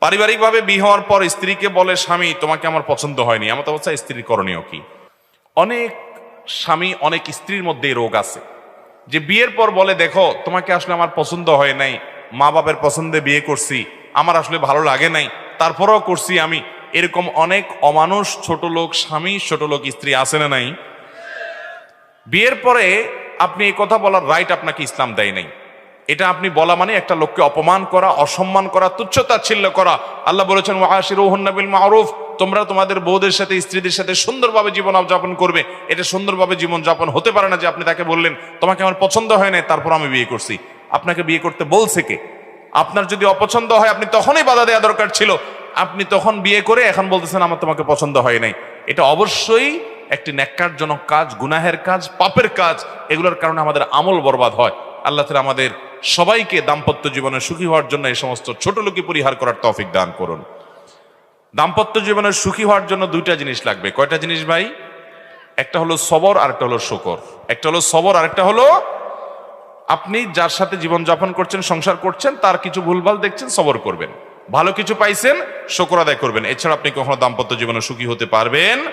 পারিবারিকভাবে বিয়ে হওয়ার পর স্ত্রীকে বলে, স্বামী, তোমাকে আমার পছন্দ হয়নি। আমার তো অবস্থা স্ত্রীর করণীয় কি? অনেক স্বামী অনেক স্ত্রীর মধ্যে রোগ আছে। যে বিয়ের পর বলে, দেখো, তোমাকে আসলে আমার পছন্দ হয় নাই। মা বাবার পছন্দে বিয়ে করছি। আমার আসলে ভালো লাগে নাই। তারপরেও করছি আমি। এরকম অনেক অমানুষ ছোট লোক, স্বামী, ছোট লোক, স্ত্রী আছে না নাই? বিয়ের পরে আপনি এই কথা বলার রাইট আপনাকে ইসলাম দেয় নাই। এটা আপনি বলা মানে একটা লোককে অপমান করা, অসম্মান করা তুচ্ছতাচ্ছিল্য করা। আল্লাহ বলেছেন ওয়াশিরুহুন্নাবিল মারুফ তোমরা তোমাদের বউদের সাথে, স্ত্রীদের সাথে সুন্দরভাবে জীবন যাপন করবে। এটা সুন্দরভাবে জীবন যাপন হতে পারে না যে আপনি তাকে বললেন, তোমাকে আমার পছন্দ হয় না তারপর আমি বিয়ে করছি। আপনাকে বিয়ে করতে বলছে কে? আপনার যদি অপছন্দ হয়, আপনি তখনই বাধা দেওয়া দরকার ছিল। আপনি তখন বিয়ে করে এখন বলতেছেন, আমার তোমাকে পছন্দ হয় নাই। এটা অবশ্যই একটি ন্যাক্কারজনক কাজ, গুনাহের কাজ, পাপের কাজ। এগুলোর কারণে আমাদের আমল বরবাদ হয়। আল্লাহ তালা আমাদের সবাইকে দাম্পত্য জীবনে সুখী হওয়ার জন্য এই সমস্ত ছোট লোকই পরিহার করার তৌফিক দান করুন। দাম্পত্য জীবনে সুখী হওয়ার জন্য দুইটা জিনিস লাগবে। কয়টা জিনিস ভাই? একটা হলো সবর আর একটা হলো শকর। একটা হলো সবর আর একটা হলো আপনি যার সাথে জীবন যাপন করছেন, সংসার করছেন, তার কিছু ভুলভাল দেখছেন, সবর করবেন। ভালো কিছু পাইছেন, শকর আদায় করবেন। এছাড়া আপনি কখনো দাম্পত্য জীবনে সুখী হতে পারবেন